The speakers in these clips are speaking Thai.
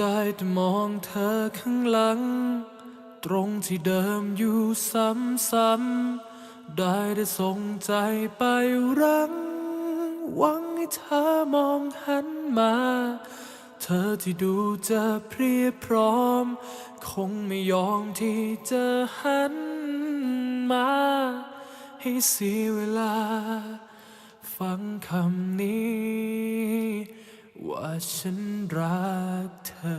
ได้แต่มองเธอข้างหลัง ตรงที่เดิมอยู่ซ้ำๆได้แต่ส่งใจไปรัง หวังให้เธอมองหันมา เธอที่ดูจะเพรียพร้อม คงไม่ยอมที่จะหันมา ให้เสียเวลา ฟังคำนี้ ว่าฉันรักเธอ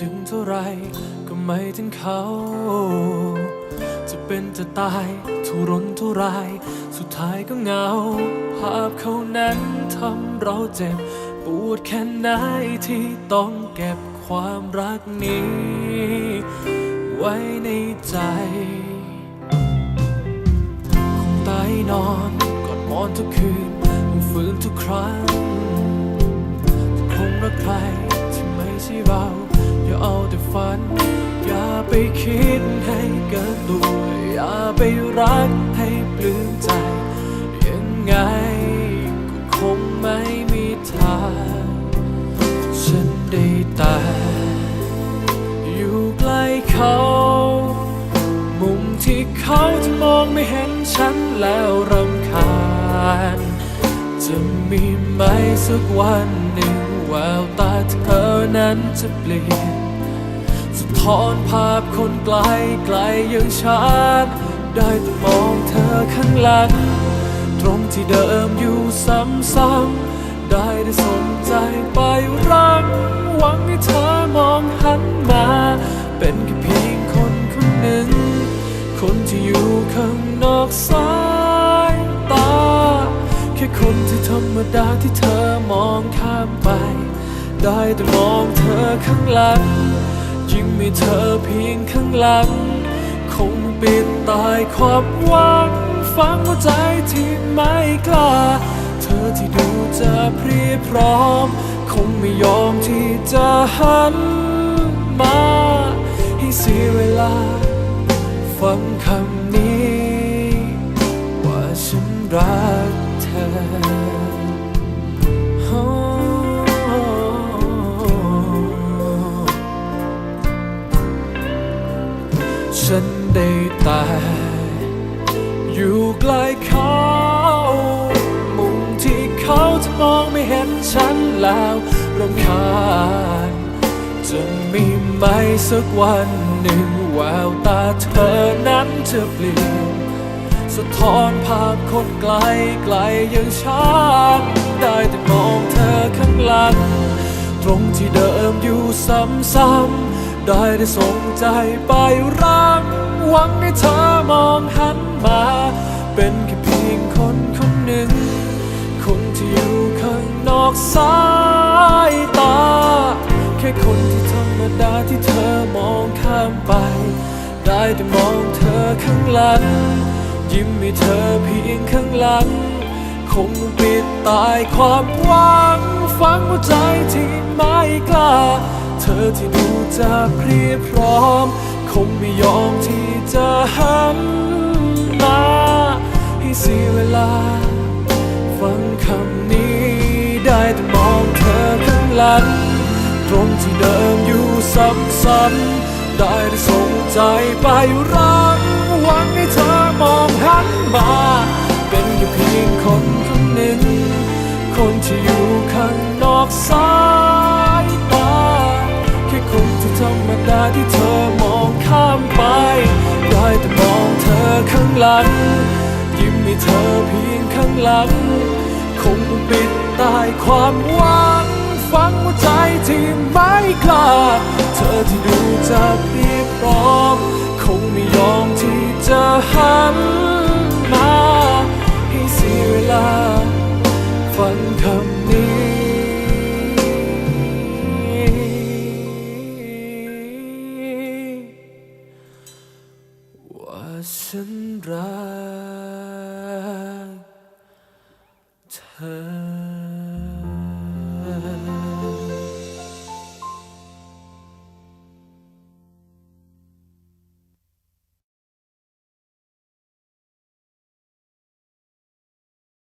ถึงเท่าไรก็ไม่ถึงเขา จะเป็นจะตายทุรนทุราย สุดท้ายก็เหงา ภาพเขานั้นทำเราเจ็บ ปวดแค่ไหนที่ต้องเก็บความรักนี้ ไว้ในใจ คงตายนอนกอดมอนทุกคืนฝืนทุกครั้งคงรักใครที่ไม่ใช่เรา เอาแต่ฝัน อย่าไปคิดให้เกินตัว อย่าไปรักให้ปลื้มใจ ยังไงก็คงไม่มีทาง ฉันได้แต่อยู่ใกล้เขา มุมที่เขาจะมองไม่เห็นฉันแล้วรำคาญ จะมีไหมสักวันหนึ่งแววตาเธอนั้นจะเปลี่ยน ทอนภาพคนไกลไกลย่างฉันได้แต่มองเธอข้างหลัง ตรงที่เดิมอยู่ซ้ำๆได้แต่สนใจไปรังหวังให้เธอมองหันมา เป็นแค่เพียงคนคนหนึ่ง คนที่อยู่ข้างนอกสายตา แค่คนที่ธรรมดาที่เธอมองข้ามไป ได้แต่มองเธอข้างหลัง ยิ่งมีเธอเพียงข้างหลัง คงปิดตายความหวังฟังหัวใจที่ไม่กล้า เธอที่ดูจะพรีพร้อม คงไม่ยอมที่จะหันมา ให้เสียเวลา ฟังคำนี้ ฉันได้แต่อยู่ใกล้เขามุมที่เขาจะมองไม่เห็นฉันแล้วรำคาญจะมีไหมสักวันหนึ่งแววตาเธอนั้นจะเปลี่ยนสะท้อนภาพคนไกลไกลอย่างฉันได้แต่มองเธอข้างหลัง ตรงที่เดิมอยู่ซ้ำๆ ได้แต่ส่งใจไปรัก หวังให้เธอมองหันมา เป็นแค่เพียงคนคนหนึ่ง คนที่อยู่ข้างนอกสายตา แค่คนที่ธรรมดาที่เธอมองข้ามไป ได้แต่มองเธอข้างหลัง ยิ้มให้เธอเพียงข้างหลัง คงปิดตายความหวังฟังหัวใจที่ไม่กล้า อที่ดูจะเพรียพร้อม คงไม่ยอมที่จะหันมาให้เสียเวลา ฟังคำนี้ได้แต่มองเธอข้างหลัง ตรงที่เดิมอยู่ซ้ำๆได้แต่ส่งใจไปรักหวังให้เธอมองหันมา ไปได้แต่มองเธอข้างหลัง ยิ้มให้เธอเพียงข้างหลัง คงปิดตายความหวังฟังหัวใจที่ไม่กล้า ฉันรักเธอ